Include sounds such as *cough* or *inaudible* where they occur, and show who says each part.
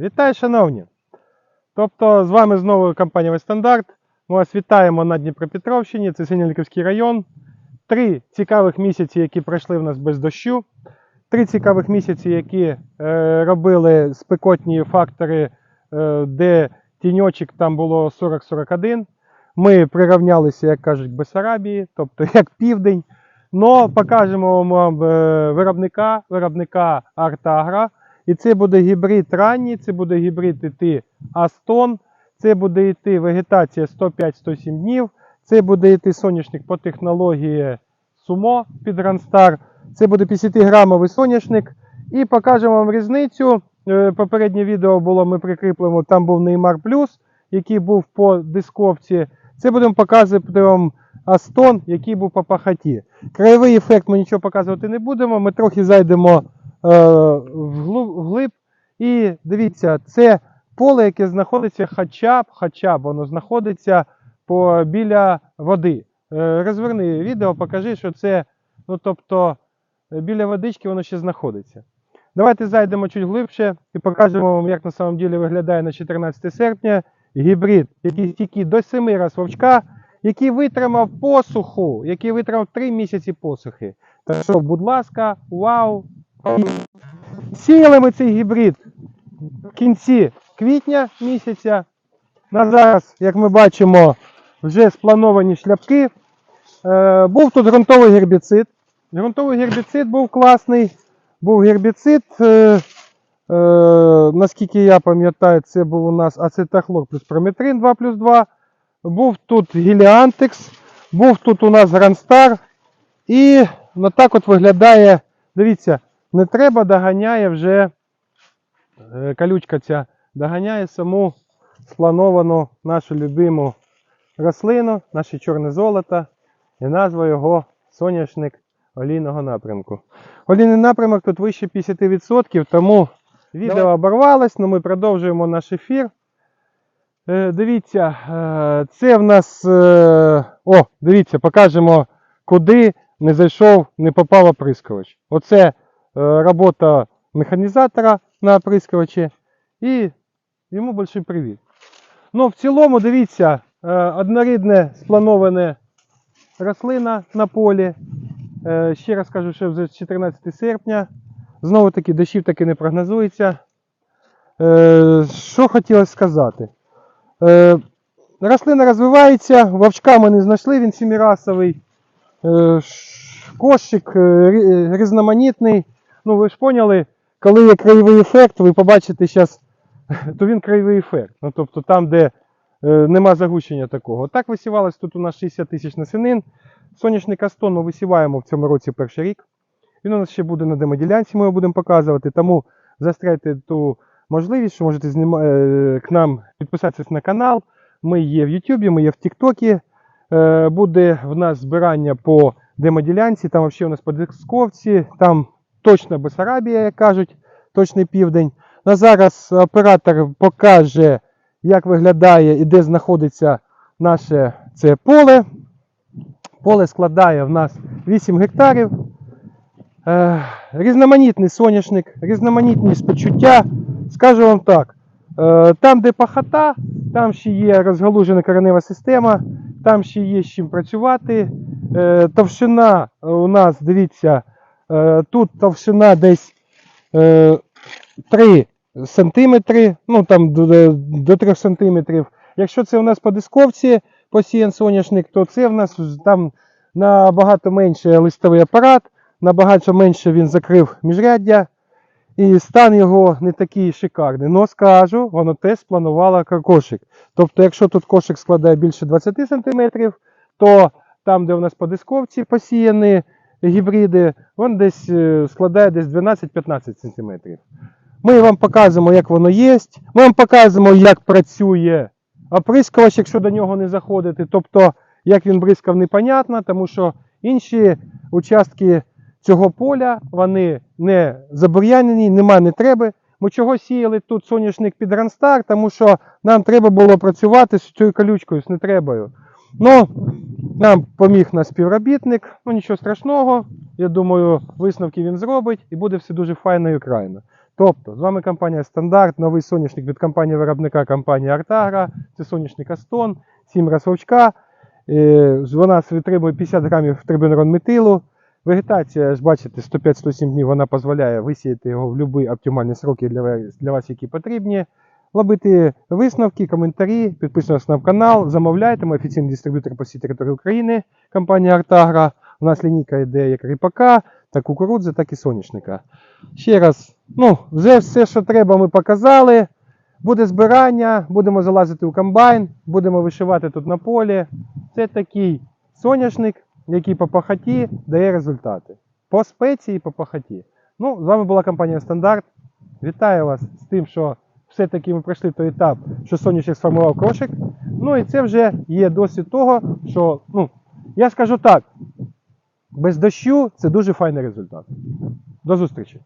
Speaker 1: Вітаю, шановні! Тобто з вами знову компанія Стандарт. Ми вас вітаємо на Дніпропетровщині, це Синельниковський район. Три цікавих місяці, які пройшли в нас без дощу. Три цікавих місяці, які е, робили спекотні фактори, е, де тіньочок там було 40-41. Ми прирівнялися, як кажуть, Бесарабії, тобто як південь. Но покажемо вам е, виробника, виробника Артагра. І це буде гібрид ранній, це буде гібрид іти Астон, це буде йти вегетація 105-107 днів, це буде йти соняшник по технології Сумо під Рансtar, це буде 50-грамовий соняшник. І покажемо вам різницю. Е, Попереднє відео було, ми прикріплемо, там був Неймар Плюс, який був по дисковці. Це будемо показувати вам Астон, який був по пахоті. Краєвий ефект ми нічого показувати не будемо. Ми трохи зайдемо вглиб. І дивіться, це поле, яке знаходиться хоча б, хоча б воно знаходиться по, біля води. Е, розверни відео, покажи, що це, ну тобто, е, біля водички воно ще знаходиться. Давайте зайдемо чуть глибше і покажемо вам, як на самом деле виглядає на 14 серпня гібрид, який стійкий до 7 раз вовчка, який витримав посуху, який витримав 3 місяці посухи. Так що, будь ласка, вау! Сіяли ми цей гібрид в кінці квітня місяця. На зараз, як ми бачимо, вже сплановані шляпки. Е, був тут ґрунтовий гербіцид. Ґрунтовий гербіцид був класний. Був гербіцид. Е, е, наскільки я пам'ятаю, це був у нас ацетахлор плюс прометрин 2 плюс 2. Був тут гіліантекс, був тут у нас гранстар. І ну, так от виглядає. Дивіться, не треба доганяє вже е, колючка ця доганяє саму сплановану нашу любиму рослину, наше чорне золото, і назва його соняшник олійного напрямку. Олійний напрямок тут вище 50%, тому відео
Speaker 2: Давай.
Speaker 1: оборвалось, але ми продовжуємо наш ефір. Е, Дивіться, е, це в нас. О, дивіться, покажемо, куди не зайшов, не попав оприскувач. Оце е, робота механізатора на оприскувачі. І йому большой привіт. Ну, в цілому, дивіться, е, однорідне сплановане рослина на полі. Е, Ще раз кажу, що вже 14 серпня. Знову таки, дощів таки не прогнозується. Що хотілося сказати? Рослина розвивається, вовчка ми не знайшли, він сімірасовий. Кошик різноманітний. Ну, ви ж поняли, коли є краєвий ефект, ви побачите зараз, *laughs* то він краєвий ефект. Ну, тобто там, де е, нема загущення такого. Так висівалось тут у нас 60 тисяч насінин. Соняшник Астон ми висіваємо в цьому році перший рік. Він у нас ще буде на демоділянці, ми його будемо показувати. Тому застряйте ту можливість, що можете зніма... е, к нам підписатися на канал. Ми є в Ютубі, ми є в Тіктокі. Е, Буде в нас збирання по демоділянці, там взагалі у нас по Дисковці, там точно Бесарабія, як кажуть, точний південь. На зараз оператор покаже, як виглядає і де знаходиться наше це поле. Поле складає в нас 8 гектарів. Е, різноманітний соняшник, різноманітні спочуття. Скажу вам так: е, там, де пахота, там ще є розгалужена коренева система, там ще є з чим працювати. Е, товщина у нас, дивіться, тут товщина десь е, 3 сантиметри, ну там до, до 3 сантиметрів. Якщо це у нас по дисковці посіян соняшник, то це в нас там набагато менше листовий апарат, набагато менше він закрив міжряддя. І стан його не такий шикарний. Но скажу, воно теж спланувало кошик. Тобто, якщо тут кошик складає більше 20 см, то там, де у нас по дисковці посіяні гібриди, він десь е, складає десь 12-15 см. Ми вам показуємо, як воно є. Ми вам показуємо, як працює оприскувач, якщо до нього не заходити. Тобто, як він бризкав, непонятно, тому що інші участки цього поля вони не забур'янені, нема не треба. Ми чого сіяли тут соняшник під Ранстар, тому що нам треба було працювати з цією колючкою, з нетребою. Ну, нам поміг наш співробітник, ну нічого страшного. Я думаю, висновки він зробить і буде все дуже файно і крайно. Тобто, з вами компанія Стандарт, новий соняшник від компанії виробника компанії Артагра. Це соняшник Астон, 7 розсовчка. Е, Вона витримує 50 грамів трибенерон метилу. Вегетація, ж бачите, 105-107 днів вона дозволяє висіяти його в будь-які оптимальні сроки для вас, які потрібні. Робити висновки, коментарі, підписуйтесь на канал, замовляйте. Ми офіційний дистриб'ютор по всій території України, компанія Артагра. У нас лінійка йде як ріпака, так кукурудзи, так і соняшника. Ще раз, ну, вже все, що треба, ми показали. Буде збирання, будемо залазити у комбайн, будемо вишивати тут на полі. Це такий соняшник, який по пахоті дає результати. По спеції, по пахоті. Ну, з вами була компанія Стандарт. Вітаю вас з тим, що все-таки ми пройшли той етап, що соняшник сформував крошик. Ну і це вже є досвід того, що, ну, я скажу так, без дощу це дуже файний результат. До зустрічі!